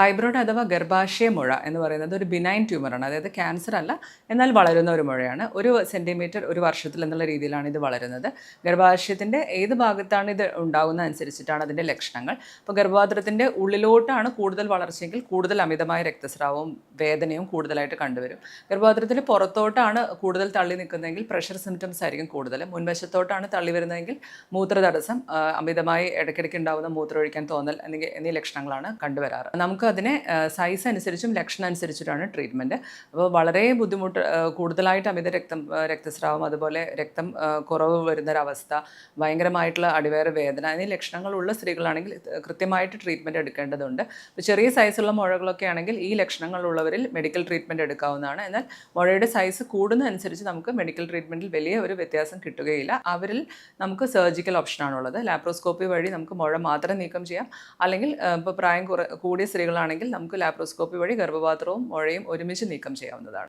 Fibroid അഥവാ ഗർഭാശയ മുഴ എന്ന് പറയുന്നത് ഒരു ബിനൈൻ ട്യൂമറാണ് അതായത് ക്യാൻസർ അല്ല എന്നാൽ വളരുന്ന ഒരു മുഴയാണ്. ഒരു സെന്റിമീറ്റർ ഒരു വർഷത്തിൽ എന്നുള്ള രീതിയിലാണ് ഇത് വളരുന്നത്. ഗർഭാശയത്തിന്റെ ഏത് ഭാഗത്താണ് ഇത് ഉണ്ടാകുന്നത് അനുസരിച്ചിട്ടാണ് അതിന്റെ ലക്ഷണങ്ങൾ. അപ്പോൾ ഗർഭപാത്രത്തിന്റെ ഉള്ളിലോട്ടാണ് കൂടുതൽ വളർച്ചയെങ്കിൽ കൂടുതൽ അമിതമായ രക്തസ്രാവവും വേദനയും കൂടുതലായിട്ട് കണ്ടുവരും. ഗർഭപാത്രത്തിന് പുറത്തോട്ടാണ് കൂടുതൽ തള്ളി നിൽക്കുന്നതെങ്കിൽ പ്രഷർ സിംറ്റംസ് ആയിരിക്കും കൂടുതൽ. മുൻവശത്തോട്ടാണ് തള്ളി വരുന്നതെങ്കിൽ മൂത്ര തടസ്സം അമിതമായി ഇടയ്ക്കിടയ്ക്ക് ഉണ്ടാകുന്ന മൂത്രമൊഴിക്കാൻ തോന്നൽ എന്നീ ലക്ഷണങ്ങളാണ് കണ്ടുവരാറ്. നമുക്ക് അതിനെ സൈസ് അനുസരിച്ചും ലക്ഷണം അനുസരിച്ചിട്ടാണ് ട്രീറ്റ്മെന്റ് അപ്പോൾ വളരെ ബുദ്ധിമുട്ട് കൂടുതലായിട്ട് അമിത രക്തം രക്തസ്രാവം അതുപോലെ രക്തം കുറവ് വരുന്നൊരവസ്ഥ ഭയങ്കരമായിട്ടുള്ള അടിവേറെ വേദന എന്നീ ലക്ഷണങ്ങളുള്ള സ്ത്രീകളാണെങ്കിൽ കൃത്യമായിട്ട് ട്രീറ്റ്മെന്റ് എടുക്കേണ്ടതുണ്ട്. അപ്പോൾ ചെറിയ സൈസുള്ള മുഴകളൊക്കെ ആണെങ്കിൽ ഈ ലക്ഷണങ്ങളുള്ളവരിൽ മെഡിക്കൽ ട്രീറ്റ്മെന്റ് എടുക്കാവുന്നതാണ്. എന്നാൽ മുഴയുടെ സൈസ് കൂടുന്നതനുസരിച്ച് നമുക്ക് മെഡിക്കൽ ട്രീറ്റ്മെന്റിൽ വലിയ ഒരു വ്യത്യാസം കിട്ടുകയില്ല. അവരിൽ നമുക്ക് സർജിക്കൽ ഓപ്ഷനാണുള്ളത് ലാപ്രോസ്കോപ്പി വഴി നമുക്ക് മുഴ മാത്രം നീക്കം ചെയ്യാം. അല്ലെങ്കിൽ ഇപ്പോൾ പ്രായം കുറ കൂടിയ സ്ത്രീകളാണെങ്കിൽ നമുക്ക് ലാപ്രോസ്കോപ്പി വഴി ഗർഭപാത്രവും മുഴയും ഒരുമിച്ച് നീക്കം ചെയ്യാവുന്നതാണ്.